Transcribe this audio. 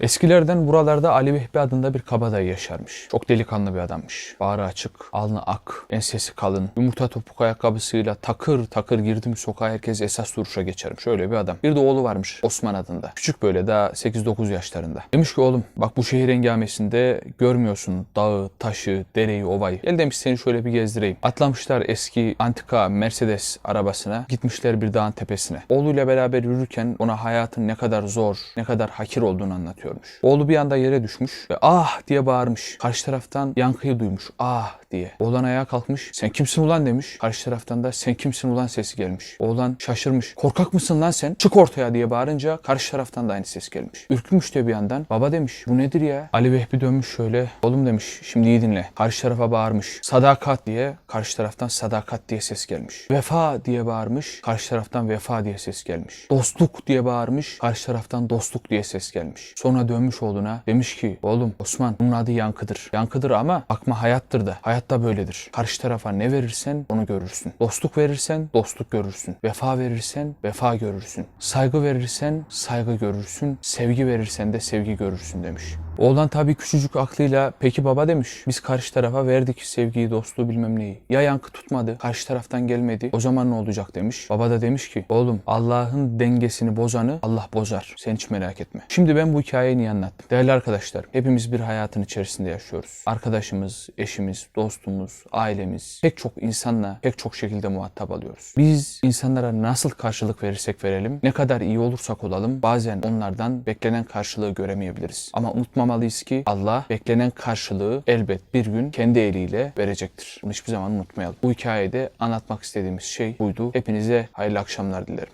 Eskilerden buralarda Ali Vehbi adında bir kabadayı yaşarmış. Çok delikanlı bir adammış. Bağrı açık, alnı ak, ensesi kalın, yumurta topuk ayakkabısıyla takır takır girdi mi sokağa herkes esas duruşa geçermiş. Öyle bir adam. Bir de oğlu varmış Osman adında. Küçük böyle daha 8-9 yaşlarında. Demiş ki oğlum bak bu şehir engamesinde görmüyorsun dağı, taşı, dereyi, ovayı. Gel demiş seni şöyle bir gezdireyim. Atlamışlar eski antika Mercedes arabasına. Gitmişler bir dağın tepesine. Oğluyla beraber yürürken ona hayatın ne kadar zor, ne kadar hakir olduğunu anlatıyormuş. Oğlu bir anda yere düşmüş ve ah diye bağırmış. Karşı taraftan yankıyı duymuş. Ah diye. Oğlan ayağa kalkmış. Sen kimsin ulan demiş. Karşı taraftan da sen kimsin ulan sesi gelmiş. Oğlan şaşırmış. Korkak mısın lan sen? Çık ortaya diye bağırınca karşı taraftan da aynı ses gelmiş. Ürkmüş de bir yandan. Baba demiş bu nedir ya? Ali Vehbi dönmüş şöyle. Oğlum demiş şimdi iyi dinle. Karşı tarafa bağırmış. Sadakat diye karşı taraftan sadakat diye ses gelmiş. Vefa diye bağırmış. Karşı taraftan vefa diye ses gelmiş. Dostluk diye bağırmış. Karşı taraftan dostluk diye ses gelmiş. Sonra dönmüş oğluna. Demiş ki oğlum Osman bunun adı yankıdır. Yankıdır ama bakma hayattır da. Hayat da böyledir. Karşı tarafa ne verirsen onu görürsün. Dostluk verirsen dostluk görürsün. Vefa verirsen vefa görürsün. Saygı verirsen saygı görürsün. Sevgi verirsen de sevgi görürsün demiş. Oğlan tabii küçücük aklıyla peki baba demiş. Biz karşı tarafa verdik sevgiyi, dostluğu bilmem neyi. Ya yankı tutmadı, karşı taraftan gelmedi. O zaman ne olacak demiş. Baba da demiş ki oğlum Allah'ın dengesini bozanı Allah bozar. Sen hiç merak etme. Şimdi ben bu hikayeyi niye anlattım? Değerli arkadaşlar hepimiz bir hayatın içerisinde yaşıyoruz. Arkadaşımız, eşimiz, dostumuz, ailemiz pek çok insanla pek çok şekilde muhatap alıyoruz. Biz insanlara nasıl karşılık verirsek verelim, ne kadar iyi olursak olalım bazen onlardan beklenen karşılığı göremeyebiliriz. Ama unutmamalıyız ki Allah beklenen karşılığı elbet bir gün kendi eliyle verecektir. Bunu hiçbir zaman unutmayalım. Bu hikayede anlatmak istediğimiz şey buydu. Hepinize hayırlı akşamlar dilerim.